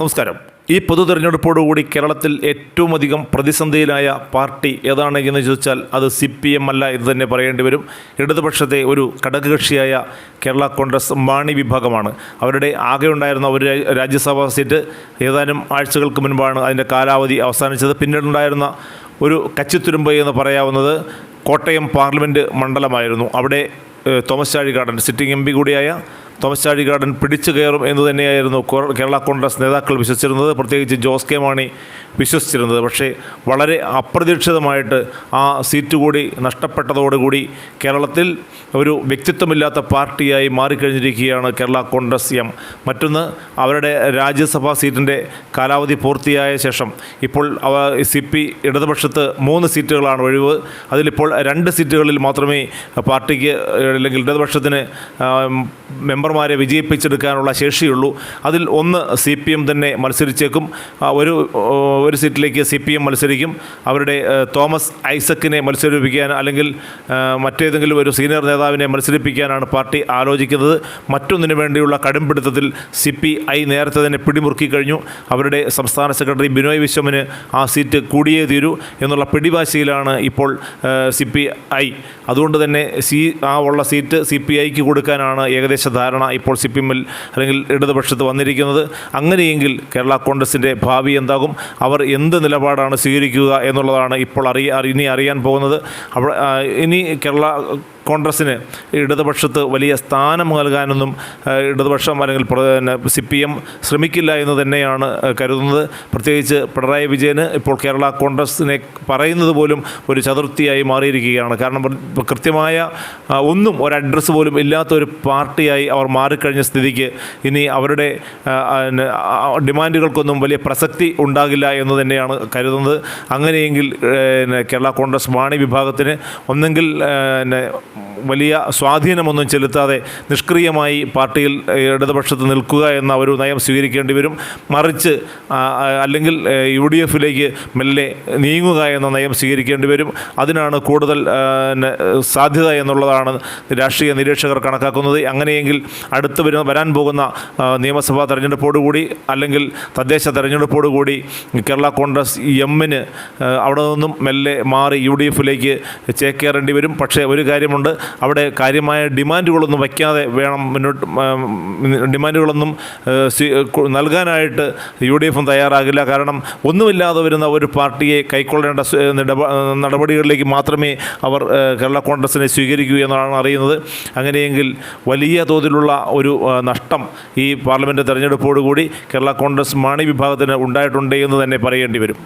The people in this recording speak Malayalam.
നമസ്കാരം. ഈ പൊതു തെരഞ്ഞെടുപ്പോടുകൂടി കേരളത്തിൽ ഏറ്റവും അധികം പ്രതിസന്ധിയിലായ പാർട്ടി ഏതാണ് എന്ന് ചോദിച്ചാൽ അത് സി പി എം അല്ല എന്ന് തന്നെ പറയേണ്ടി വരും. ഇടതുപക്ഷത്തെ ഒരു ഘടകകക്ഷിയായ കേരള കോൺഗ്രസ് മാണി വിഭാഗമാണ്. അവരുടെ ആകെ ഉണ്ടായിരുന്ന ഒരു രാജ്യസഭാ സീറ്റ് ഏതാനും ആഴ്ചകൾക്ക് മുൻപാണ് അതിന്റെ കാലാവധി അവസാനിച്ചത്. പിന്നീടുണ്ടായിരുന്ന ഒരു കച്ചിത്തുരുമ്പ് എന്ന് പറയാവുന്നത് കോട്ടയം പാർലമെന്റ് മണ്ഡലമായിരുന്നു. അവിടെ Thomas Chazhikadan sitting M P കൂടിയായ തോമസ് ചാഴികാടൻ പിടിച്ചു കയറും എന്ന് തന്നെയായിരുന്നു കേരള കോൺഗ്രസ് നേതാക്കൾ വിശ്വസിച്ചിരുന്നത്. പ്രത്യേകിച്ച് ജോസ് കെ മാണി വിശ്വസിച്ചിരുന്നത്. പക്ഷേ വളരെ അപ്രതീക്ഷിതമായിട്ട് ആ സീറ്റ് കൂടി നഷ്ടപ്പെട്ടതോടുകൂടി കേരളത്തിൽ ഒരു വ്യക്തിത്വമില്ലാത്ത പാർട്ടിയായി മാറിക്കഴിഞ്ഞിരിക്കുകയാണ് കേരള കോൺഗ്രസ് എം. മറ്റൊന്ന് അവരുടെ രാജ്യസഭാ സീറ്റിന്റെ കാലാവധി പൂർത്തിയായ ശേഷം ഇപ്പോൾ അവ സി പി ഇടതുപക്ഷത്ത് മൂന്ന് സീറ്റുകളാണ് ഒഴിവ്. അതിലിപ്പോൾ രണ്ട് സീറ്റുകളിൽ മാത്രമേ പാർട്ടിക്ക് അല്ലെങ്കിൽ ഇടതുപക്ഷത്തിന് മെമ്പർമാരെ വിജയിപ്പിച്ചെടുക്കാനുള്ള ശേഷിയുള്ളൂ. അതിൽ ഒന്ന് സി പി എം തന്നെ മത്സരിച്ചേക്കും. ഒരു ഒരു സീറ്റിലേക്ക് സി പി എം മത്സരിക്കും. അവരുടെ തോമസ് ഐസക്കിനെ മത്സരിപ്പിക്കാൻ അല്ലെങ്കിൽ മറ്റേതെങ്കിലും ഒരു സീനിയർ നേതാവിനെ മത്സരിപ്പിക്കാനാണ് പാർട്ടി ആലോചിക്കുന്നത്. മറ്റൊന്നിനു വേണ്ടിയുള്ള കടുംപിടുത്തത്തിൽ സി പി ഐ നേരത്തെ തന്നെ പിടിമുറുക്കി കഴിഞ്ഞു. അവരുടെ സംസ്ഥാന സെക്രട്ടറി ബിനോയ് വിശ്വമിന് ആ സീറ്റ് കൂടിയേ തീരൂ. എന്നുള്ള പിടിവാശിയിലാണ് ഇപ്പോൾ സി പി ഐ അതുകൊണ്ട് തന്നെ സി ആ ഉള്ള സീറ്റ് സി പി ഐക്ക് കൊടുക്കാനാണ് ഏകദേശ ധാരണ ഇപ്പോൾ സി പി എമ്മിൽ അല്ലെങ്കിൽ ഇടതുപക്ഷത്ത് വന്നിരിക്കുന്നത്. അങ്ങനെയെങ്കിൽ കേരള കോൺഗ്രസിന്റെ ഭാവി എന്താകും? അവർ എന്ത് നിലപാടാണ് സ്വീകരിക്കുക എന്നുള്ളതാണ് ഇപ്പോൾ അറിയ ഇനി അറിയാൻ പോകുന്നത്. അവിടെ ഇനി കേരള കോൺഗ്രസ്സിന് ഇടതുപക്ഷത്ത് വലിയ സ്ഥാനം നൽകാനൊന്നും ഇടതുപക്ഷം അല്ലെങ്കിൽ സി പി എം ശ്രമിക്കില്ല എന്ന് തന്നെയാണ് കരുതുന്നത്. പ്രത്യേകിച്ച് പിണറായി വിജയന് ഇപ്പോൾ കേരള കോൺഗ്രസ്സിനെ പറയുന്നത് പോലും ഒരു ചതുർത്ഥിയായി മാറിയിരിക്കുകയാണ്. കാരണം കൃത്യമായ ഒന്നും ഒരു അഡ്രസ്സ് പോലും ഇല്ലാത്ത ഒരു പാർട്ടിയായി അവർ മാറിക്കഴിഞ്ഞ സ്ഥിതിക്ക് ഇനി അവരുടെ ഡിമാൻഡുകൾക്കൊന്നും വലിയ പ്രസക്തി ഉണ്ടാകില്ല എന്ന് തന്നെയാണ് കരുതുന്നത്. അങ്ങനെയെങ്കിൽ കേരള കോൺഗ്രസ് വാണി വിഭാഗത്തിന് ഒന്നെങ്കിൽ Hmm. വലിയ സ്വാധീനമൊന്നും ചെലുത്താതെ നിഷ്ക്രിയമായി പാർട്ടിയിൽ ഇടതുപക്ഷത്ത് നിൽക്കുക എന്ന ഒരു നയം സ്വീകരിക്കേണ്ടി വരും. മറിച്ച് അല്ലെങ്കിൽ യു ഡി എഫിലേക്ക് മെല്ലെ നീങ്ങുക എന്ന നയം സ്വീകരിക്കേണ്ടി വരും. അതിനാണ് കൂടുതൽ സാധ്യത എന്നുള്ളതാണ് രാഷ്ട്രീയ നിരീക്ഷകർ കണക്കാക്കുന്നത്. അങ്ങനെയെങ്കിൽ അടുത്ത് വരുന്ന വരാൻ പോകുന്ന നിയമസഭാ തെരഞ്ഞെടുപ്പോടുകൂടി അല്ലെങ്കിൽ തദ്ദേശ തെരഞ്ഞെടുപ്പോടുകൂടി കേരള കോൺഗ്രസ് എമ്മിന് അവിടെ നിന്നും മെല്ലെ മാറി യു ഡി എഫിലേക്ക് ചേക്കേറേണ്ടി വരും. പക്ഷേ ഒരു കാര്യമുണ്ട്. അവിടെ കാര്യമായ ഡിമാൻഡുകളൊന്നും വയ്ക്കാതെ വേണം മുന്നോട്ട് ഡിമാൻഡുകളൊന്നും നൽകാനായിട്ട് യു ഡി എഫും തയ്യാറാകില്ല. കാരണം ഒന്നുമില്ലാതെ വരുന്ന ഒരു പാർട്ടിയെ കൈക്കൊള്ളേണ്ട നടപടികളിലേക്ക് മാത്രമേ അവർ കേരള കോൺഗ്രസിനെ സ്വീകരിക്കൂ എന്നാണ് അറിയുന്നത്. അങ്ങനെയെങ്കിൽ വലിയ തോതിലുള്ള ഒരു നഷ്ടം ഈ പാർലമെന്റ് തെരഞ്ഞെടുപ്പോടുകൂടി കേരള കോൺഗ്രസ് മാണി വിഭാഗത്തിന് ഉണ്ടായിട്ടുണ്ട് എന്ന് തന്നെ പറയേണ്ടി വരും.